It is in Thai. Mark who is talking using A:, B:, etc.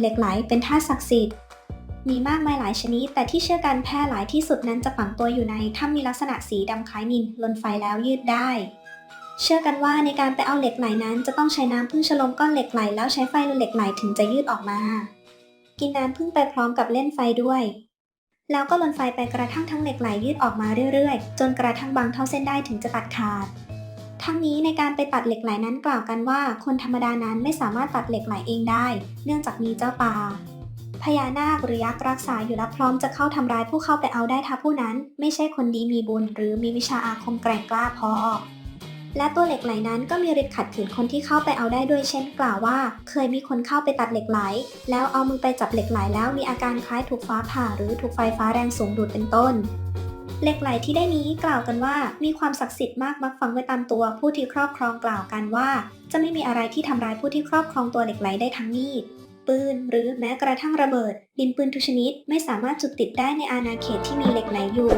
A: เหล็กไหลเป็นธาตุศักดิ์สิทธิ์ มีมากมายหลายชนิด แต่ที่เชื่อกันแพร่หลายที่สุดนั้นจะฝังตัวอยู่ในถ้ำมีลักษณะสีดำคล้ายนิลลนไฟแล้วยืดได้ เชื่อกันว่าในการไปเอาเหล็กไหลนั้น จะต้องใช้น้ำพึ่งฉลมก้อนเหล็กไหลแล้วใช้ไฟลนเหล็กไหลถึงจะยืดออกมา กินน้ำพึ่งไปพร้อมกับเล่นไฟด้วย แล้วก็ลนไฟไปกระทั่งทั้งเหล็กไหลยืดออกมาเรื่อยๆ จนกระทั่งบางเท่าเส้นได้ถึงจะตัดขาด ทั้งนี้ในการไปตัดเหล็กไหลนั้นกล่าวกันว่า คนธรรมดานั้นไม่สามารถตัดเหล็กไหลเองได้ เนื่องจากมีเจ้าป่าพญานาคหรือยักษ์รักษาอยู่และพร้อมจะเข้าทำร้ายผู้เข้าไปเอาได้ถ้าผู้นั้น ไม่ใช่คนดีมีบุญ หรือมีวิชาอาคมแกร่งกล้าพอ และตัวเหล็กไหลนั้นก็มีฤทธิ์ขัดขืนคนที่เข้าไปเอาได้ด้วยเช่นกล่าวว่า เคยมีคนเข้าไปตัดเหล็กไหล แล้วเอามือไปจับเหล็กไหลแล้วมีอาการคล้ายถูกฟ้าผ่าหรือถูกไฟฟ้าแรงสูงดูดเป็นต้น เหล็กไหลที่ได้นี้กล่าวกันว่า มีความศักดิ์สิทธิ์มากมักฝังไว้ตามตัวผู้ที่ครอบครองกล่าวกันว่า จะไม่มีอะไรที่ทำร้ายผู้ที่ครอบครองตัวเหล็กไหลได้ทั้งมีดปืนหรือแม้กระทั่งระเบิด ดินปืนทุกชนิด ไม่สามารถจุดติดได้ในอาณาเขตที่มีเหล็กไหลอยู่